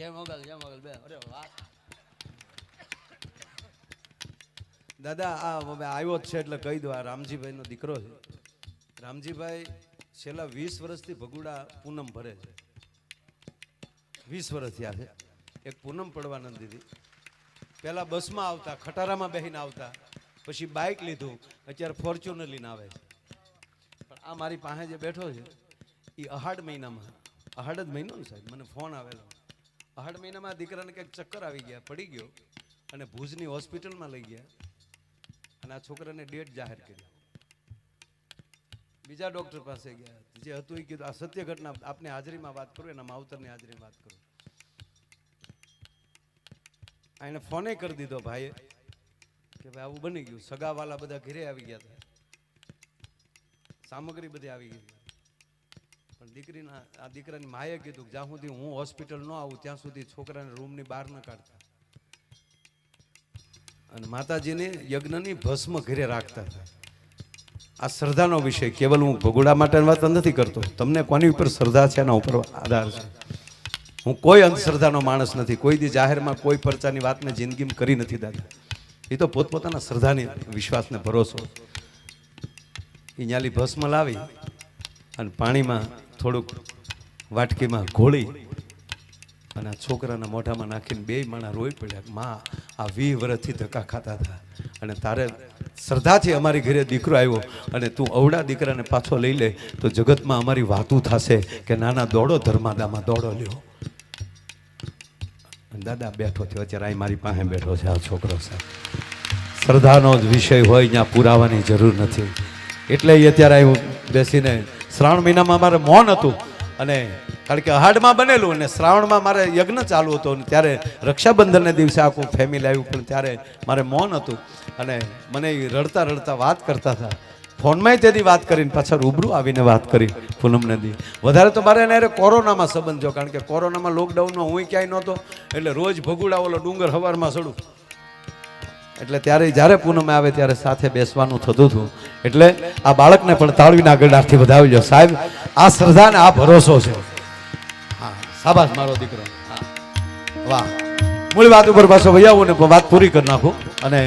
વાહ દાદા, આ હવે આવ્યો જ છે એટલે કહી દો, આ રામજીભાઈનો દીકરો છે. રામજીભાઈ છેલ્લા વીસ વર્ષથી ભગુડા પૂનમ ભરે છે. વીસ વર્ષ છે. એક પૂનમ પડવા નથી દીધી પહેલાં બસમાં આવતા, ખટારામાં બેસીને આવતા, પછી બાઇક લીધું, અત્યારે ફોર્ચ્યુનર લઈને આવે છે. પણ આ મારી પાસે જે બેઠો છે એ અહાડ મહિનામાં, અહાડ જ મહિનો ને સાહેબ, મને ફોન આવેલો. અહાડ મહિનામાં દીકરાને કંઈક ચક્કર આવી ગયા, પડી ગયો અને ભુજની હોસ્પિટલમાં લઈ ગયા અને આ છોકરાને ડેટ જાહેર કરી બીજા ડોક્ટર પાસે ગયા, જે હતું એ કીધું, આ સત્ય ઘટના આપને હાજરીમાં વાત કરું, એના માવતરની હાજરીમાં વાત કરું. એને ફોને કરી દીધો ભાઈએ કે ભાઈ આવું બની ગયું. સગાવાલા બધા ઘરે આવી ગયા હતા. સામગ્રી બધી આવી ગઈ. પણ દીકરીના આ દીકરાની માએ કીધું કે જ્યાં સુધી હું હોસ્પિટલ ન આવું, ત્યાં સુધી છોકરાને રૂમની બહાર ન કાઢતા. અને માતાજીને યજ્ઞની ભસ્મ ઘરે રાખતા હતા. આ શ્રદ્ધાનો વિષય. કેવલ હું ભગોડા માટેની વાત નથી કરતો. તમને કોની ઉપર શ્રદ્ધા છે? એના ઉપર આધાર છે. હું કોઈ અંધશ્રદ્ધાનો માણસ નથી. કોઈ દી જાહેરમાં કોઈ પરચાની વાતને જિંદગીમાં કરી નથી દાદા. એ તો પોતપોતાના શ્રદ્ધાની, વિશ્વાસને ભરોસો. એ ન્યાલી ભસ્મ લાવી અને પાણીમાં થોડુંક વાટકીમાં ઘોળી અને છોકરાના મોઢામાં નાખીને બે માણા રોઈ પડ્યા માં, આ વી વર્ષથી ધક્કા ખાતા હતા. અને તારે શ્રદ્ધાથી અમારી ઘરે દીકરો આવ્યો. અને તું અવડા દીકરાને પાછો લઈ લે, તો જગતમાં અમારી વાતું થશે કે નાના દોડો ધર્માદામાં દોડો લ્યો. દાદા બેઠો થયો. અત્યારે અહીં મારી પાસે બેઠો છે, આ છોકરો સાહેબ શ્રદ્ધાનો જ વિષય હોય, ત્યાં પુરાવાની જરૂર નથી. એટલે અત્યારે આવ્યું બેસીને શ્રાવણ મહિનામાં મારે મૌન હતું. અને કારણ કે અહાડમાં બનેલું અને શ્રાવણમાં મારે યજ્ઞ ચાલુ હતો અને ત્યારે રક્ષાબંધનને દિવસે આખું ફેમિલી આવ્યું, પણ ત્યારે મારે મૌન હતું. અને મને એ રડતા રડતા વાત કરતા હતા. ફોનમાંય તેથી વાત કરીને પાછા રૂબરૂ આવીને વાત કરી, પૂનમ નદી. વધારે તો મારે એને કોરોનામાં સંબંધ જો કારણ કે કોરોનામાં લોકડાઉનમાં હું ક્યાંય નહોતો. એટલે રોજ ભગુડા ઓલો ડુંગર હવારમાં ચડું એટલે ત્યારે જ્યારે પૂનમે આવે ત્યારે સાથે બેસવાનું થતું હતું. એટલે આ બાળકને પણ તાળવીના વધાવી લો સાહેબ, આ શ્રદ્ધા ને આ ભરોસો છે. હા સાબાસ મારો દીકરો. વાહ. મૂળ વાત ઉપર પાછો વૈયાવો ને વાત પૂરી કરી નાખું અને